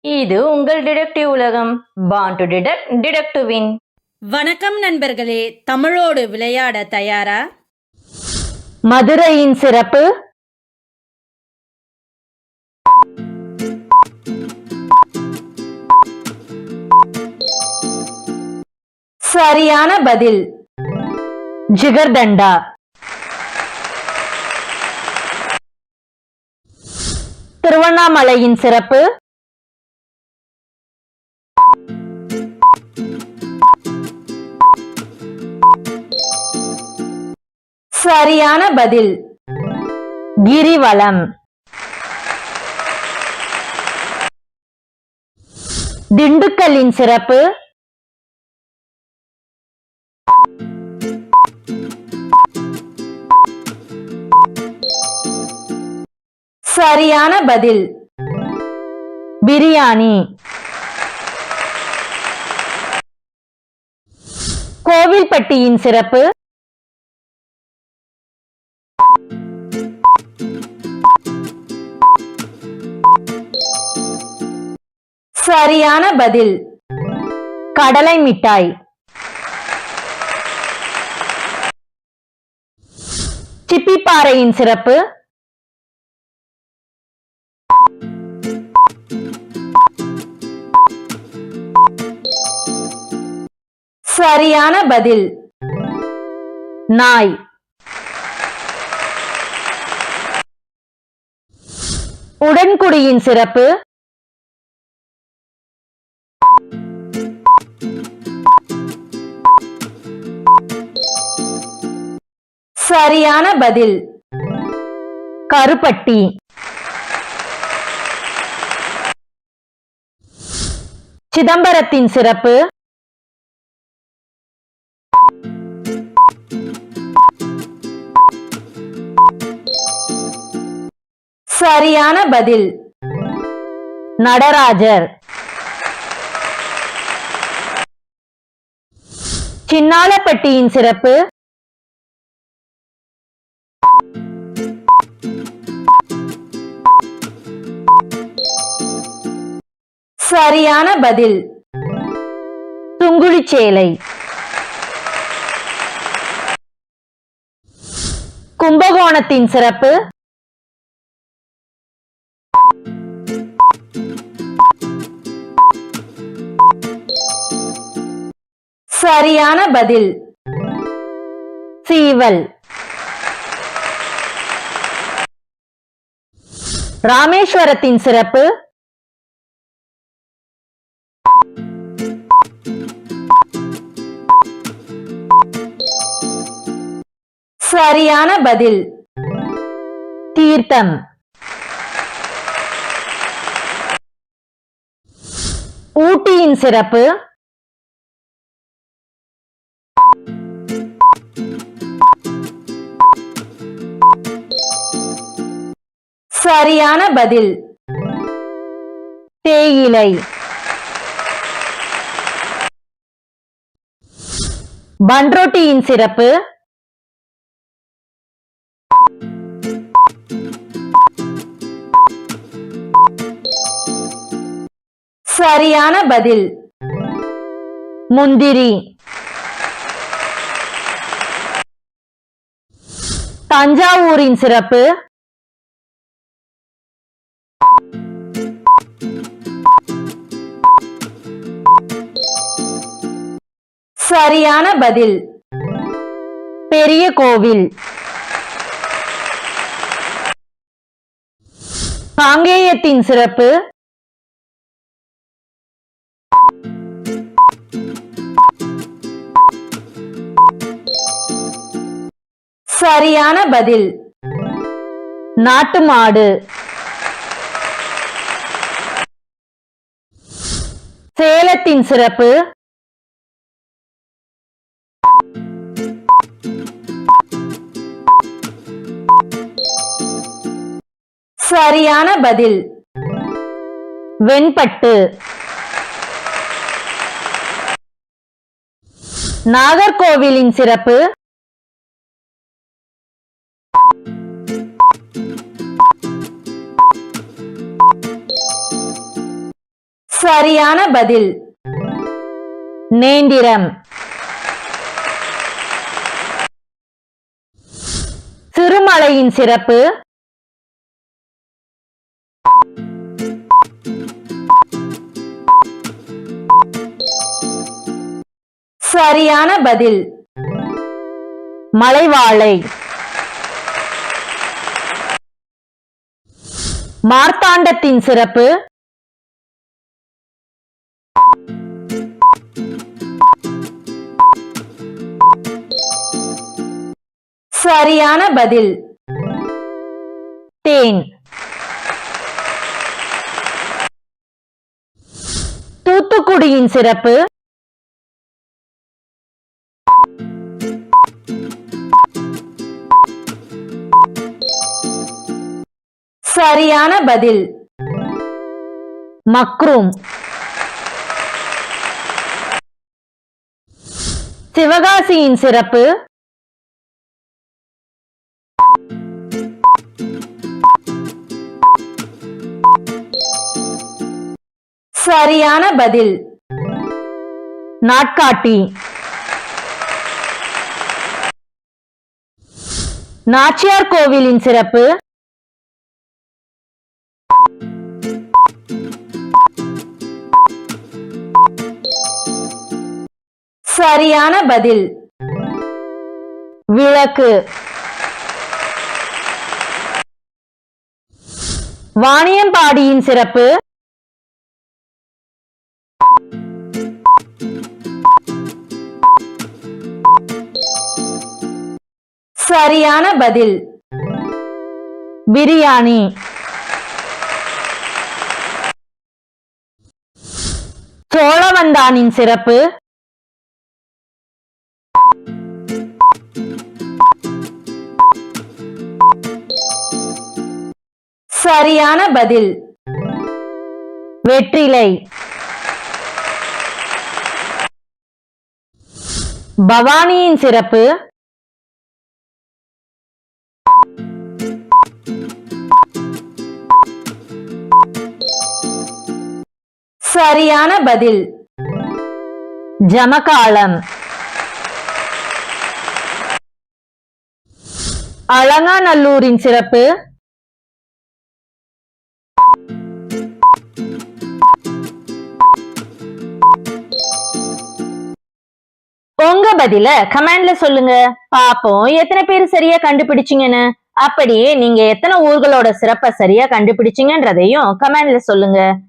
இது உங்கள் டிடெக்டிவ் உலகம். Born to detect detect to win வணக்கம் நண்பர்களே தமிழோடு விளையாட தயாரா? மதுரையின் சிறப்பு. சரியான பதில். ஜிகர்தண்டா. திருவண்ணாமலையின் சிறப்பு. சரியான பதில். கிரிவலம். திண்டுக்கல்லின் சிறப்பு. சரியான பதில். பிரியாணி. கோவில்பட்டியின் சிறப்பு. சரியான பதில். கடலை மிட்டாய். சிப்பிப்பாறையின் சிறப்பு. சரியான பதில். நாய். உடன்குடியின் சிறப்பு. சரியான பதில். கருப்பட்டி. சிதம்பரத்தின் சிறப்பு. சரியான பதில். நடராஜர். சின்னாலப்பட்டியின் சிறப்பு. சரியான பதில். துங்குழிச்சேலை. கும்பகோணத்தின் சிறப்பு. சரியான பதில். சீவல். ராமேஸ்வரத்தின் சிறப்பு. சரியான பதில். தீர்த்தம். ஊட்டியின் சிறப்பு. சரியான பதில். தேயிலை. பன்ரோட்டியின் சிறப்பு. சரியான பதில். முந்திரி. தஞ்சாவூரின் சிறப்பு. சரியான பதில். பெரிய கோவில். காங்கேயத்தின் சிறப்பு. சரியான பதில். நாட்டு மாடு சேலத்தின் சிறப்பு. சரியான பதில். வெண்பட்டு. நாகர்கோவிலின் சிறப்பு. சரியான பதில். நேந்திரம். திருமலையின் சிறப்பு. சரியான பதில். மலைவாழை. மார்த்தாண்டத்தின் சிறப்பு. சரியான பதில். தேன். தூத்துக்குடியின் சிறப்பு. சரியான பதில். மக்ரூம். சிவகாசியின் சிறப்பு. சரியான பதில். நாட்காட்டி. நாச்சியார் கோவிலின் சிறப்பு. சரியான பதில். விளக்கு. வாணியம்பாடியின் சிறப்பு. சரியான பதில். பிரியாணி. சோழவந்தானின் சிறப்பு. சரியான பதில். வெற்றிலை. பவானியின் சிறப்பு. சரியான பதில். ஜமகாலம். அலங்காநல்லூரின் சிறப்பு. உங்க பதில கமெண்ட்ல சொல்லுங்க. பாப்போம் எத்தனை பேர் சரியா கண்டுபிடிச்சீங்கன்னு. அப்படியே நீங்க எத்தனை ஊர்களோட சிறப்பை சரியா கண்டுபிடிச்சீங்கன்றதையும் கமெண்ட்ல சொல்லுங்க.